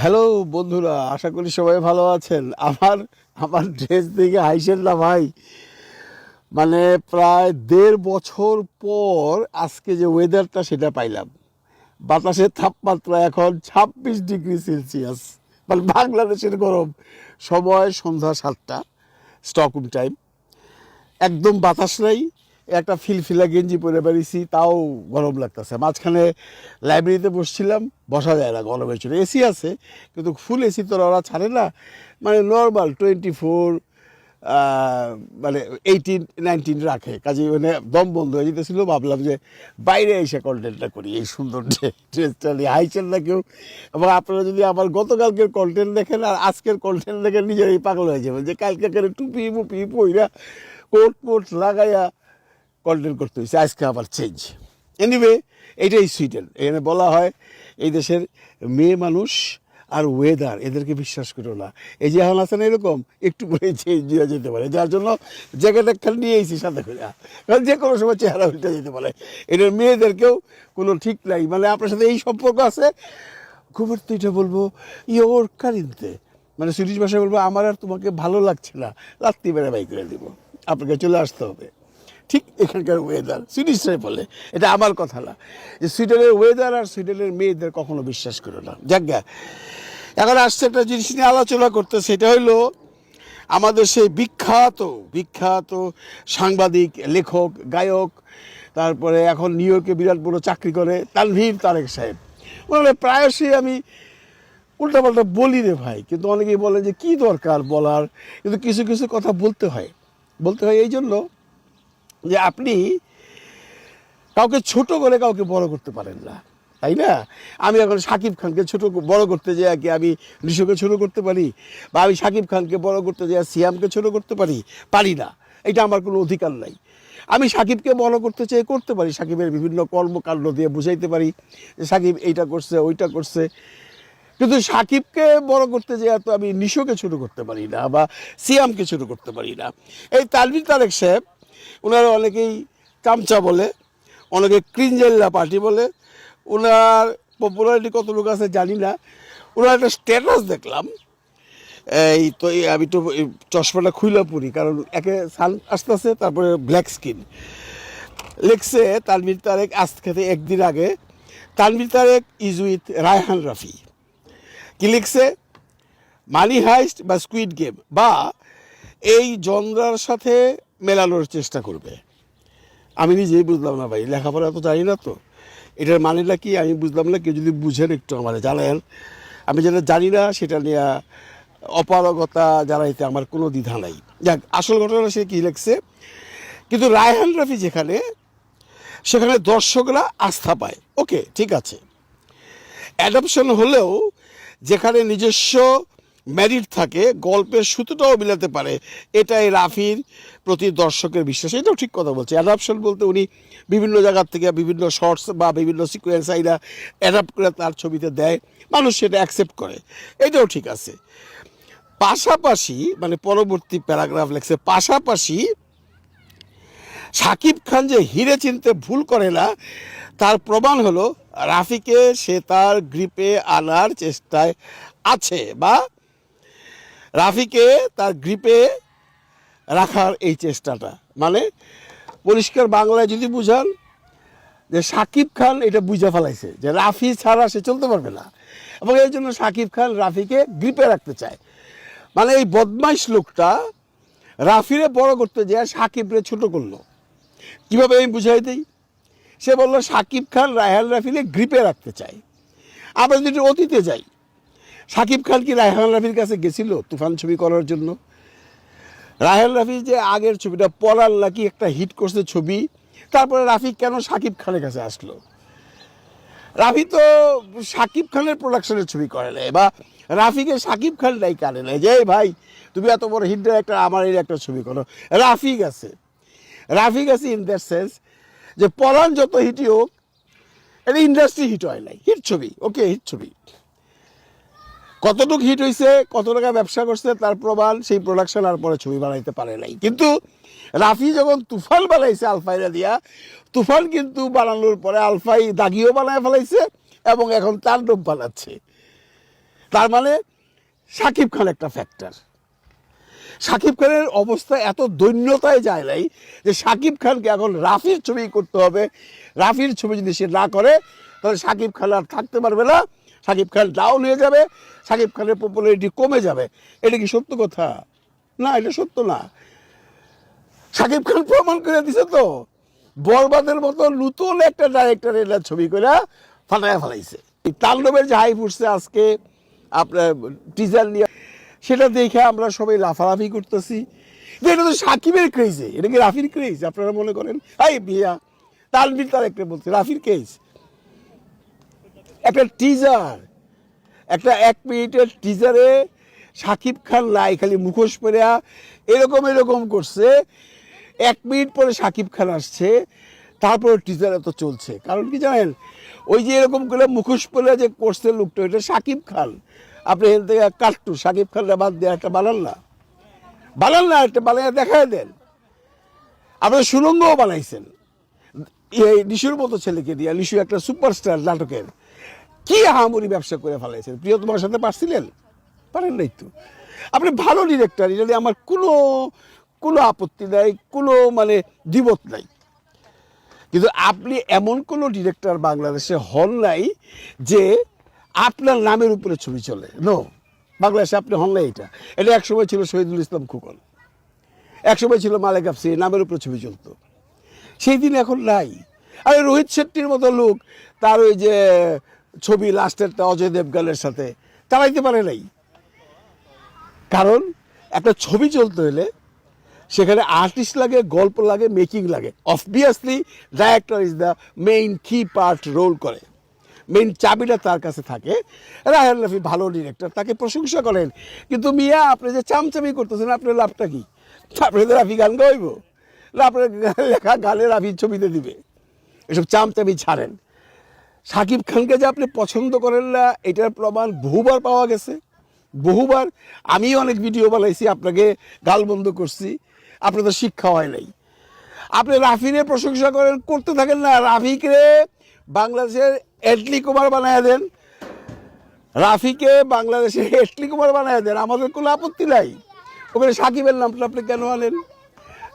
Hello বন্ধুরা, আশা করি সবাই ভালো আছেন। আমার আমার ড্রেস দেখে হাইসেন না ভাই। মানে প্রায় দেড় বছর পর আজকে যে ওয়েদারটা সেটা পাইলাম। বাতাসের তাপমাত্রা এখন ছাব্বিশ ডিগ্রি সেলসিয়াস। মানে বাংলাদেশের গরম। সময় সন্ধ্যা সাতটা স্টকরুম টাইম একদম বাতাস নাই একটা ফিলফিলা গেঞ্জি পরে বেরিয়েছি, তাও গরম লাগতেছে। মাঝখানে লাইব্রেরিতে বসছিলাম, বসা যায় না গরমের জন্য। এসি আছে, কিন্তু ফুল এসি তো ওরা ছাড়ে না। মানে নর্মাল টোয়েন্টি ফোর মানে এইটিন নাইনটিন রাখে। কাজে মানে দম বন্ধ হয়ে যেতেছিল, ভাবলাম যে বাইরে এসে কন্টেন্টটা করি এই সুন্দর ড্রেসটা নিয়ে। হাইছেন না কেউ? এবং আপনারা যদি আমার গতকালকের কন্টেন্ট দেখেন, আর আজকের কন্টেন্ট দেখেন নিজেরাই পাগল হয়ে যাবেন যে কালকে টুপি মুপি পইরা কোট পোট লাগাইয়া কন্টেন্ট করতে হয়েছে আজকে আবার চেঞ্জ এনিওয়ে এটাই সুইডেন এখানে বলা হয় এই দেশের মেয়ে মানুষ আর ওয়েদার এদেরকে বিশ্বাস করো না। এই যে এখন আছেন এরকম, একটু করে চেঞ্জ হয়ে যেতে পারে। যার জন্য জ্যাকেট একটা নিয়ে এসেছি সাথে করে কারণ যে কোনো সময় চেহারা উল্টে যেতে পারে। এটার মেয়েদেরকেও কোনো ঠিক নাই। মানে আপনার সাথে এই সম্পর্ক আছে? খুব তো এটা বলব ইয়োর কারিনতে মানে সুইডিশ ভাষায় বলব, আমার আর তোমাকে ভালো লাগছে না। লাত্তি বেড়ে বাই করে দিব। আপনাকে চলে আসতে হবে। ঠিক এখানকার ওয়েদার সুইডিশরাই বলে। এটা আমার কথা না। যে সুইডেনের ওয়েদার আর সুইডেনের মেয়েদের কখনো বিশ্বাস করো না। যাজ্ঞা এখন আসছে একটা জিনিস নিয়ে আলোচনা করতে, সেটা হইল, আমাদের সেই বিখ্যাত বিখ্যাত সাংবাদিক, লেখক, গায়ক, তারপরে এখন নিউ ইয়র্কে বিরাট বড় চাকরি করে, তানভীর তারেক সাহেব। মানে প্রায়শই আমি উল্টাপাল্টা বলি রে ভাই, কিন্তু অনেকেই বলে যে, কি দরকার বলার? কিন্তু কিছু কিছু কথা বলতে হয়। বলতে হয় এই জন্য যে আপনি কাউকে ছোট করে কাউকে বড় করতে পারেন না, তাই না? আমি এখন সাকিব খানকে ছোট বড় করতে যাই, কি আমি ঋষকে ছোট করতে পারি? বা আমি সাকিব খানকে বড় করতে যাই, সিয়ামকে ছোট করতে পারি? পারি না, এটা আমার কোনো অধিকার নাই। আমি সাকিবকে বড় করতে চাই, করতে পারি, সাকিবের বিভিন্ন কর্মকাণ্ড দিয়ে বুঝাইতে পারি যে সাকিব এইটা করছে, ওইটা করছে। কিন্তু সাকিবকে বড় করতে যেয়ে তো আমি নিশোকে ছোট করতে পারি না, বা সিয়ামকে ছোট করতে পারি না। এই তালবির তারেক সাহেব ওনারা অনেকেই চামচা বলে, অনেকে ক্রিঞ্জেল্লা পার্টি বলে ওনার পপুলারিটি কত লোক আছে জানি না। ওনার একটা স্ট্যাটাস দেখলাম। এই তো আমি তো চশমাটা খুইলা পড়ি কারণ একে সান আসতেছে, তারপরে ব্ল্যাক স্কিন লেখছে তানবির তারেক আজ থেকে একদিন আগে। তানবির তারেক ইজ উইথ রায়হান রাফি কি লিখছে? মানি হাইস্ট বা স্কুইড গেম বা এই জনরার সাথে মেলানোর চেষ্টা করবে। আমি নিজেই বুঝলাম না ভাই, লেখাপড়া তো জানি না তো। এটার মানেটা কি? আমি বুঝলাম না, কেউ যদি বুঝেন একটু আমার জানেন আমি যেটা জানি না, সেটা নিয়ে অপারগতা জানাইতে আমার কোনো দ্বিধা নাই। যাক, আসল ঘটনা সে কী লেখছে? কিন্তু রায়হান রফি যেখানে, সেখানে দর্শকরা আস্থা পায়। ওকে, ঠিক আছে। অ্যাডাপশন হলেও যেখানে নিজস্ব ম্যারিট থাকে, গল্পের সুতোটাও মিলাতে পারে। এটাই রাফির প্রতি দর্শকের বিশ্বাস। এটাও ঠিক কথা বলছে। অ্যাডাপশন বলতে উনি বিভিন্ন জায়গার থেকে বিভিন্ন শর্টস বা বিভিন্ন সিকোয়েন্স আইনা অ্যাডাপ্ট করে তার ছবিতে দেয়। মানুষ সেটা অ্যাকসেপ্ট করে। এটাও ঠিক আছে। পাশাপাশি মানে পরবর্তী প্যারাগ্রাফ লেখছে, পাশাপাশি সাকিব খান যে হিরে চিনতে ভুল করে না, তার প্রমাণ হলো রাফিকে সে তার গ্রিপে আনার চেষ্টায় আছে বা রাফিকে তার গ্রিপে রাখার এই চেষ্টাটা। মানে পরিষ্কার বাংলায় যদি বুঝান যে সাকিব খান এটা বুঝে ফেলাইছে, যে রাফি ছাড়া সে চলতে পারবে না। এবং এই জন্য সাকিব খান রাফিকে গ্রিপে রাখতে চায়। মানে এই বদমাইশ লোকটা রাফিরে বড় করতে যায়, সাকিবরে ছোট করল। কীভাবে আমি বুঝাই দিই? সে বলল, সাকিব খান রায়হান রাফিকে গ্রিপে রাখতে চায়। আমরা যদি অতীতে যাই সাকিব খান কি রায়হান রাফির কাছে গেছিল তুফান ছবি করার জন্য? রায়হান রাফি যে আগের ছবিটা, পলার নাকি একটা হিট করছে ছবি, তারপরে রাফি কেন সাকিব খানের কাছে আসলো? রাফি তো সাকিব খানের প্রোডাকশনের ছবি করে নাই, বা রাফিকে সাকিব খান নাই কানে নাই যে ভাই, তুমি এত বড় হিট একটা, আমার এই একটা ছবি করো। রাফি গেছে। রাফি গেছে ইন দ্যাট সেন্স যে, পলান যত হিটই হোক, এটা ইন্ডাস্ট্রি হিট হয় নাই। হিট ছবি ওকে হিট ছবি। কতটুকু হিট হয়েছে কত টাকা ব্যবসা করছে, তার প্রমাণ সেই প্রোডাকশন আর পরে ছবি বানাইতে পারে নাই। কিন্তু রাফি যখন তুফান বানাইছে আলফাইরা দিয়া, তুফান কিন্তু বানানোর পরে আলফাই দাগিও বানায় ফেলাইছে এবং এখন তাণ্ডব বানাচ্ছে। তার মানে সাকিব খান একটা ফ্যাক্টর সাকিব খানের অবস্থা এত দৈন্যতায় যায় নাই যে সাকিব খানকে এখন রাফির ছবি করতে হবে। রাফির ছবি যদি সে না করে তাহলে সাকিব খান আর থাকতে পারবে না। সাকিব খান ডাউন হয়ে যাবে, সাকিব খানের পপুলারিটি কমে যাবে। এটা কি সত্য কথা? না, এটা সত্য না। সাকিব খান প্রমাণ করে দিছে তো। বরবাদের মতো নতুন একটা ডাইরেক্টর এটা ছবি করে ফাটায় ফেলাইছে। তাণ্ডবের যে হাই ফুটছে আজকে, আপনার টিজার নিয়ে, সেটা দেখে আমরা সবাই লাফালাফি করতেছি। এটা তো সাকিবের ক্রেজে এটা কি রাফির ক্রেজ আপনারা মনে করেন, এই বিয়া তানবির তার একটা বলছে, রাফির ক্রেজ একটা টিজার একটা এক মিনিটের টিজারে সাকিব খান লাই খালি মুখোশ পরিয়া এরকম এরকম করছে। এক মিনিট পরে সাকিব খান আসছে, তারপরে টিজার এত চলছে। কারণ কি জানেন, ওই যে এরকম করে মুখোশ পরে যে করছে লোকটা, এটা সাকিব খান। আপনি এখান থেকে কাট্টু, সাকিব খানরা বাদ দিয়ে একটা বানান না। বানান না, একটা বানায় দেখায় দেন। আপনার সুরঙ্গও বানাইছেন। এই লিশুর মতো ছেলেকে দিয়ে লিশু একটা সুপারস্টার নাটকের। কি আহামরি ব্যবসা করে ফেলাইছেন? প্রিয় তোমার সাথে পারছিলেন? পারেন নাই তো। আপনি ভালো ডিরেক্টর এটা আমার কোনো কোনো আপত্তি নাই, কোনো মানে দিবত নাই। কিন্তু আপনি এমন কোনো ডিরেক্টর বাংলাদেশে হন নাই যে আপনার নামের উপরে ছবি চলে। নো বাংলাদেশে আপনি হন নাই এটা। এটা একসময় ছিল শহীদুল ইসলাম খুকন। একসময় ছিল মালেক আফসি, নামের উপরে ছবি চলতো। সেই দিন এখন নাই। আর রোহিত শেট্টির মতো লোক, তার ওই যে ছবি লাস্টেরটা অজয় দেবগানের সাথে চালাইতে পারে নাই। কারণ একটা ছবি চলতে হলে সেখানে আর্টিস্ট লাগে, গল্প লাগে মেকিং লাগে। Obviously director is the main কি পার্ট রোল করে। মেইন চাবিটা তার কাছে থাকে। রাহেল রফি ভালো ডিরেক্টর তাকে প্রশংসা করেন। কিন্তু মিয়া, আপনি যে চামচামি করতেছেন, আপনার লাভটা কি? আপনি তো রাফি গান গাইব। আপনার লেখা গানে রাফির ছবিতে দিবে। এসব চামচামি ছাড়েন। সাকিব খানকে যে আপনি পছন্দ করেন না, এটার প্রমাণ বহুবার পাওয়া গেছে। বহুবার আমি অনেক ভিডিও বানাইছি, আপনাকে গালবন্ধ করছি। আপনার তো শিক্ষা হয় নাই। আপনি রাফিরে প্রশংসা করেন, করতে থাকেন না। রাফিকে বাংলাদেশের এটলি কুমার বানায় দেন। রাফিকে বাংলাদেশের এটলি কুমার বানায় দেন। আমাদের কোনো আপত্তি নাই। ওখানে সাকিবের নামটা আপনি কেন আনেন?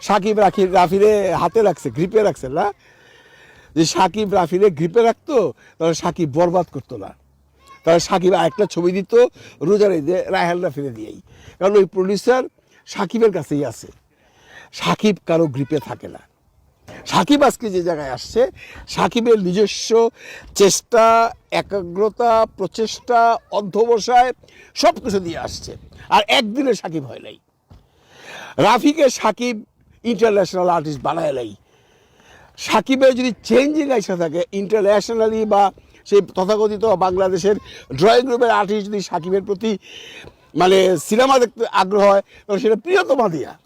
সাকিব রাখি রাফিরে হাতে রাখছে গ্রিপে রাখছে না। যে সাকিব রাফিরে গ্রিপে রাখতো, তাহলে সাকিব বরবাদ করতো না। তাহলে সাকিব আরেকটা ছবি দিত রোজারে দিয়ে রায়হান রাফিরে দিয়েই। কারণ ওই প্রডিউসার সাকিবের কাছেই আছে। সাকিব কারও গ্রিপে থাকে না। সাকিব আজকে যে জায়গায় আসছে, সাকিবের নিজস্ব চেষ্টা, একাগ্রতা, প্রচেষ্টা অধ্যবসায় সব কিছু দিয়ে আসছে। আর একদিনে সাকিব হয় নাই। রাফিকে সাকিব ইন্টারন্যাশনাল আর্টিস্ট বানায় নাই। সাকিবের যদি চেঞ্জিং আইসা থাকে ইন্টারন্যাশনালি বা সেই তথাকথিত বাংলাদেশের ড্রয়িং রুমের আর্টিস্ট যদি সাকিবের প্রতি মানে সিনেমা দেখতে আগ্রহ হয় তাহলে সেটা প্রিয়তমা দিয়া।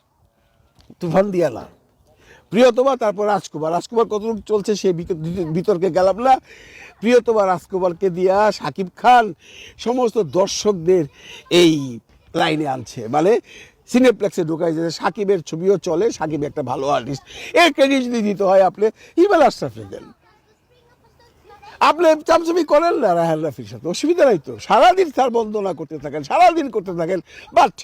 তুফান দিয়া না। প্রিয়তমা তারপর রাজকুমার। রাজকুমার কতটুকু চলছে সেই বিত- বিতর্কে গেলাম না। প্রিয়তমা রাজকুমারকে দিয়া সাকিব খান সমস্ত দর্শকদের এই লাইনে আনছে। মানে সিনেপ্লেক্সে ঢোকায় যে সাকিবের ছবিও চলে, সাকিব একটা ভালো আর্টিস্ট এর ক্রেডিট যদি দিতে হয় আপনি হিমেল আশরাফে দেন। আপনি চামচামি করেন না রাহান রাফির সাথে, অসুবিধা নাই তো। সারাদিন তার বন্দনা করতে থাকেন, সারাদিন করতে থাকেন। But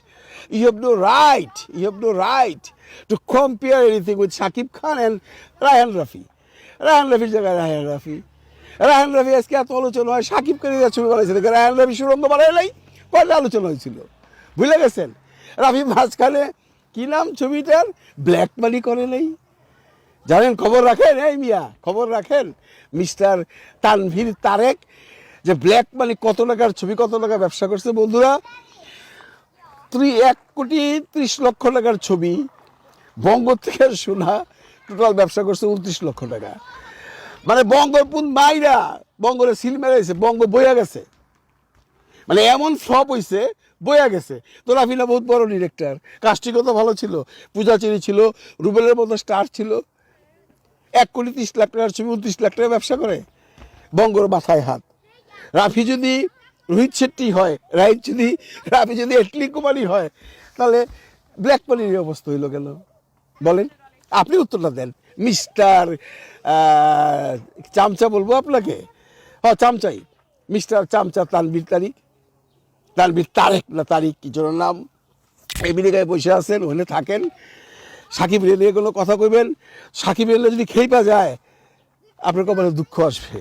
you have no right you have no right to compare anything with Shakib Khan and Raihan Rafi. Raihan রাফির জায়গায় রায়হান রাফি। রায়হান রাফি আজকে এত আলোচনা হয় সাকিব করে ছবি বানাইছে রায়হান রাফি সুরঙ্গ বানায় নাই। কয়টা আলোচনা হয়েছিল? বুঝলে গেছেন? রাফি মাঝখানে। কি নাম ছবিটার? ব্ল্যাক মানি করে নেই। জানেন, খবর রাখেন, এই মিয়া, খবর রাখেন। মিস্টার তানভীর তারেক, যে ব্ল্যাক মানি কত টাকার ছবি, কত টাকা ব্যবসা করছে, বন্ধুরা? ত্রি, এক কোটি ত্রিশ লক্ষ টাকার ছবি। বঙ্গ থেকে শোনা টোটাল ব্যবসা করছে উনত্রিশ লক্ষ টাকা। মানে বঙ্গপুন মাইরা বঙ্গরে সিল মেরেছে, বঙ্গ বইয়া গেছে। মানে এমন ফ্লপ হইছে, বইয়া গেছে। তো রাফিনা বহুত বড় ডিরেক্টর কাস্টিংও তো ভালো ছিল। পূজা চেরি ছিল, রুবেলের মতো স্টার ছিল। এক কোটি তিরিশ লাখ টাকার ছবি, উনত্রিশ লাখ টাকা ব্যবসা করে। বঙ্গর মাথায় হাত। রাফি যদি রোহিত শেট্টি হয় রাইট যদি, রাফি যদি এটলি কুমারী হয়, তাহলে ব্ল্যাক মানির অবস্থা হইল কেন? বলেন, আপনি উত্তরটা দেন। মিস্টার চামচা বলব আপনাকে? হ্যাঁ চামচাই। মিস্টার চামচা তানবির তারিখ। তানবির তারেক না তারিক কি জন্য নাম। আমেরিকায় বসে আছেন, ওখানে থাকেন। সাকিব রেলে কোনো কথা কইবেন? সাকিব রেলে যদি খেইপা যায়, আপনার কপালে দুঃখ আসবে।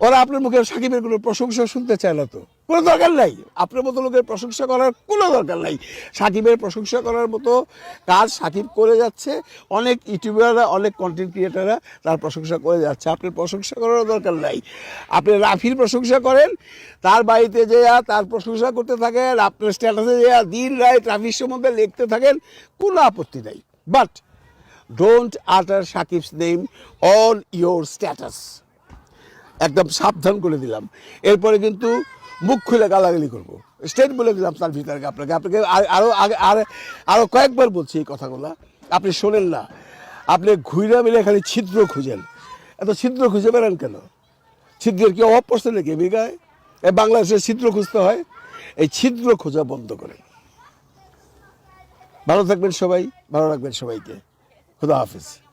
ওরা আপনার মুখে সাকিবের কোনো প্রশংসা শুনতে চায় না তো। কোনো দরকার নাই। আপনার মতো লোকের প্রশংসা করার কোনো দরকার নাই। সাকিবের প্রশংসা করার মতো কাজ সাকিব করে যাচ্ছে। অনেক ইউটিউবাররা, অনেক কন্টেন্ট ক্রিয়েটাররা তার প্রশংসা করে যাচ্ছে। আপনার প্রশংসা করার দরকার নাই। আপনি রাফির প্রশংসা করেন, তার বাড়িতে যেয়া তার প্রশংসা করতে থাকেন, আপনার স্ট্যাটাসে যেয়া দিন রাত রাফির সম্বন্ধে লিখতে থাকেন, কোনো আপত্তি নাই। But don't utter Shakib's name on your status একদম সাবধান করে দিলাম। এরপরে কিন্তু মুখ খুলে গালাগালি করব। স্টেট বলে দিলাম তার ভিতরে আপনাকে আপনাকে আর- আরও আগে, আর, আরও কয়েকবার বলছি এই কথাগুলো। আপনি শোনেন না। আপনি ঘুরে মিলে খালি ছিদ্র খুঁজেন। এত ছিদ্র খুঁজে বেড়ান কেন? ছিদ্রের কি অভাব পড়ছে নাকি আমেরিকায় এই বাংলাদেশে ছিদ্র খুঁজতে হয়? এই ছিদ্র খোঁজা বন্ধ করেন। ভালো থাকবেন সবাই, ভালো রাখবেন সবাইকে। খুদা হাফিজ।